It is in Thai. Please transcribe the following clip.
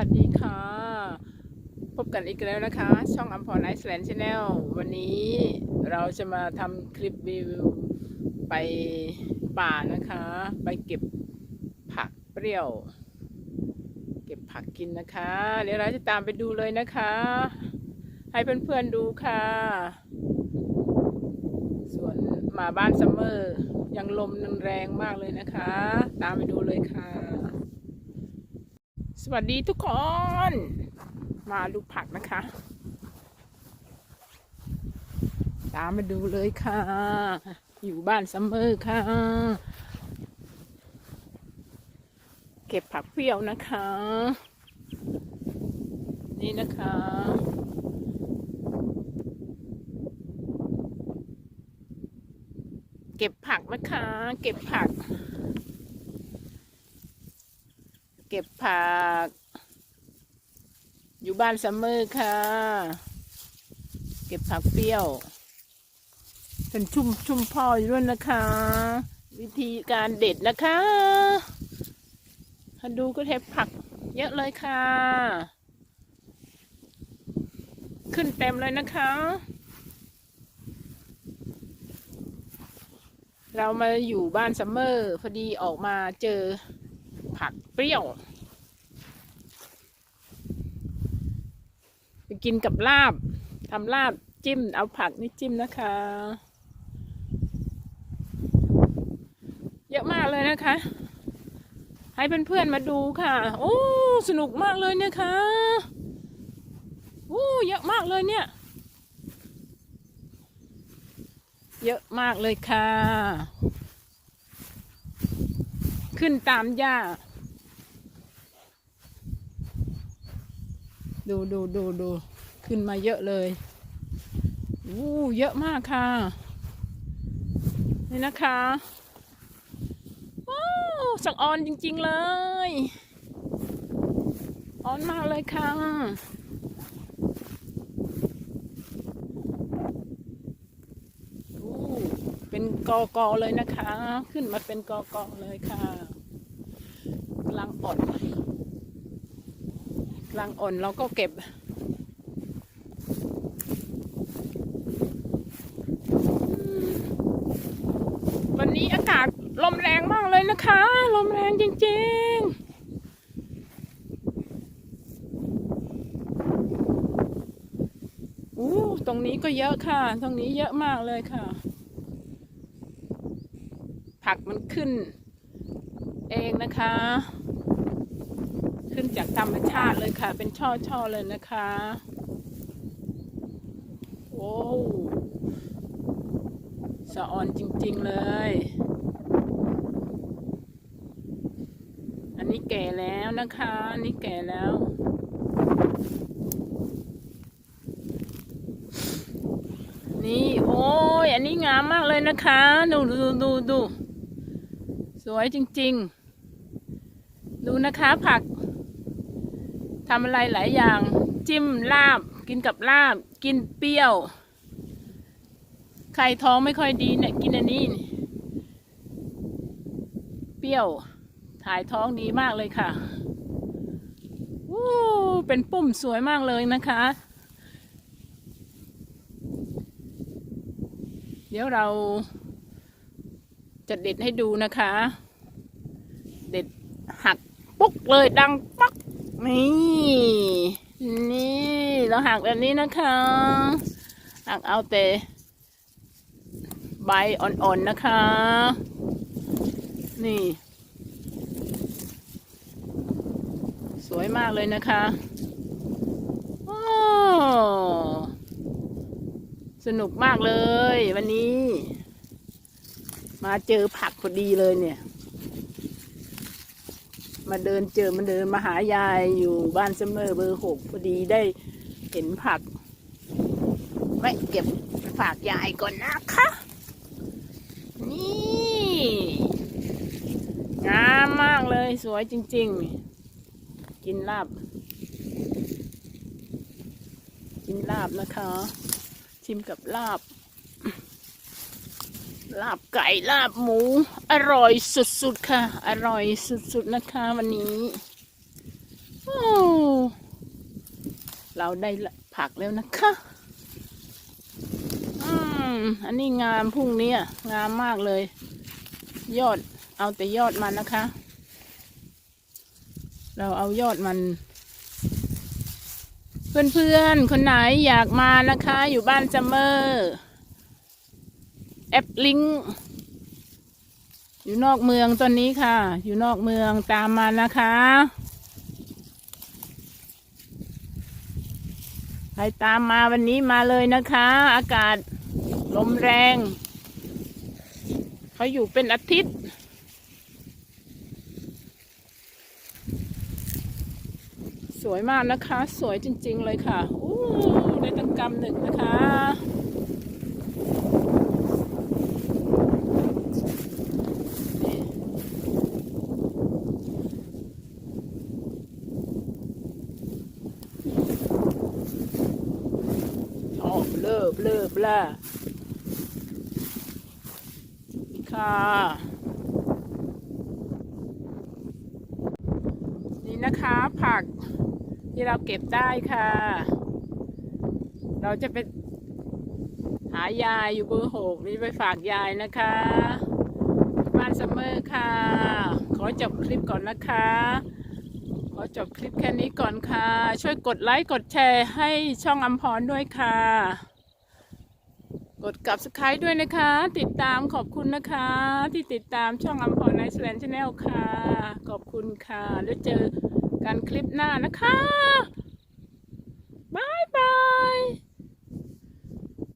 วัสดีค่ะ พบกันอีกแล้วนะคะ ช่องอัมพรไอซ์แลนด์ชาแนลวันนี้เราจะมาทำคลิปรีวิวไปป่านะคะ ไปเก็บผักเปรี้ยว เก็บผักกินนะคะ เดี๋ยวเราจะตามไปดูเลยนะคะ ให้เพื่อนๆดูค่ะสวนหมาบ้านซัมเมอร์ยังลมยังแรงมากเลยนะคะ ตามไปดูเลยค่ะ สวัสดีทุกคน มาดูผักนะคะ ตามมาดูเลยค่ะ อยู่บ้านซัมเมอร์ค่ะ เก็บผักเปรี้ยวนะคะ นี่นะคะเก็บผักนะคะ เก็บผัก ก็บผัก อยู่บ้านซัมเมอร์ค่ะ เก็บผักเปรี้ยวเป็นชุ่มชุ่มพ่ออยู่ด้วยนะคะ วิธีการเด็ดนะคะมาดูก็เทผัก เยอะเลยค่ะ ขึ้นเต็มเลยนะคะ เรามาอยู่บ้านซัมเมอร์ พอดีออกมาเจอ ผักเปรี้ยว ไปกินกับลาบทำลาบจิ้ม เอาผักนี่จิ้มนะคะ เยอะมากเลยนะคะ ให้เพื่อนๆมาดูค่ะ โอ้ สนุกมากเลยนะคะ โอ้ เยอะมากเลยเนี่ย เยอะมากเลยค่ะ ขึ้นตามหญ้า ดูดูดูดูขึ้นมาเยอะเลยอู้เยอะมากค่ะ นี่นะคะโอ้สักออนจริง ๆ เลย ออนมากเลยค่ะอู้เป็นกอกอเลยนะคะ ขึ้นมาเป็นกอกอเลยค่ะ ลังอ่อนกำลังอ่อนเราก็เก็บ วันนี้อากาศลมแรงมากเลยนะคะ ลมแรงจริงๆอู้ตรงนี้ก็เยอะค่ะ ตรงนี้เยอะมากเลยค่ะ ผักมันขึ้น เองนะคะ ขึ้นจากธรรมชาติเลยค่ะ เป็นช่อๆเลยนะคะ โอ้สะออนจริงๆเลย อันนี้แก่แล้วนะคะ อันนี้แก่แล้วนี่โอ้ยอันนี้งามมากเลยนะคะ ดูดูดูดู สวยจริง ๆ ดูนะคะผัก ทำอะไรหลายอย่าง จิ้มลาบ กินกับลาบ กินเปรี้ยว ใครท้องไม่ค่อยดีเนี่ยกินอันนี้ เปรี้ยว ถ่ายท้องดีมากเลยค่ะวู้เป็นปุ่มสวยมากเลยนะคะ เดี๋ยวเราจะเด็ดให้ดูนะคะ เด็ดหักปุ๊กเลยดัง นี่ นี่เราหักแบบนี้นะคะ หักเอาแต่ใบอ่อนๆนะคะ นี่ สวยมากเลยนะคะโอ้สนุกมากเลยวันนี้ มาเจอผักพอดีเลยเนี่ย มาเดินเจอมาเดินมาหายายอยู่บ้านเสมอเบอร์หกพอดีได้เห็นผักไว้เก็บฝากยายก่อนนะคะ นี่งามมากเลยสวยจริง ๆ กินลาบ กินลาบนะคะ ชิมกับลาบ ลาบไก่ลาบหมู อร่อยสุดๆค่ะ อร่อยสุดๆนะคะวันนี้โอ้เราได้ผักแล้วนะคะอืมอันนี้งามพรุ่งนี้งามมากเลย ยอดเอาแต่ยอดมันนะคะ เราเอายอดมันเพื่อนๆ คนไหนอยากมานะคะ อยู่บ้านซัมเมอร์ แอปลิงอยู่นอกเมืองตอนนี้ค่ะ อยู่นอกเมืองตามมานะคะ ใครตามมาวันนี้มาเลยนะคะ อากาศลมแรง เขาอยู่เป็นอาทิตย์สวยมากนะคะ สวยจริงๆเลยค่ะ อู้ได้ตั้งกำหนึ่งนะคะ โอ้เลิบเลิบล่ะค่ะนี่นะคะผักที่เราเก็บได้ค่ะ เราจะไปหายายอยู่เบอร์หกนี่ไปฝากยายนะคะบ้านซัมเมอร์ค่ะ ขอจบคลิปก่อนนะคะ ขอจบคลิปแค่นี้ก่อนค่ะ ช่วยกดไลค์กดแชร์ให้ช่องอัมพรด้วยค่ะ กดกับสไครต์ด้วยนะคะ ติดตามขอบคุณนะคะ ที่ติดตามช่องอัมพรไนส์แลนด์ชาแนลค่ะ ขอบคุณค่ะ แล้วเจอกันคลิปหน้านะคะบายบาย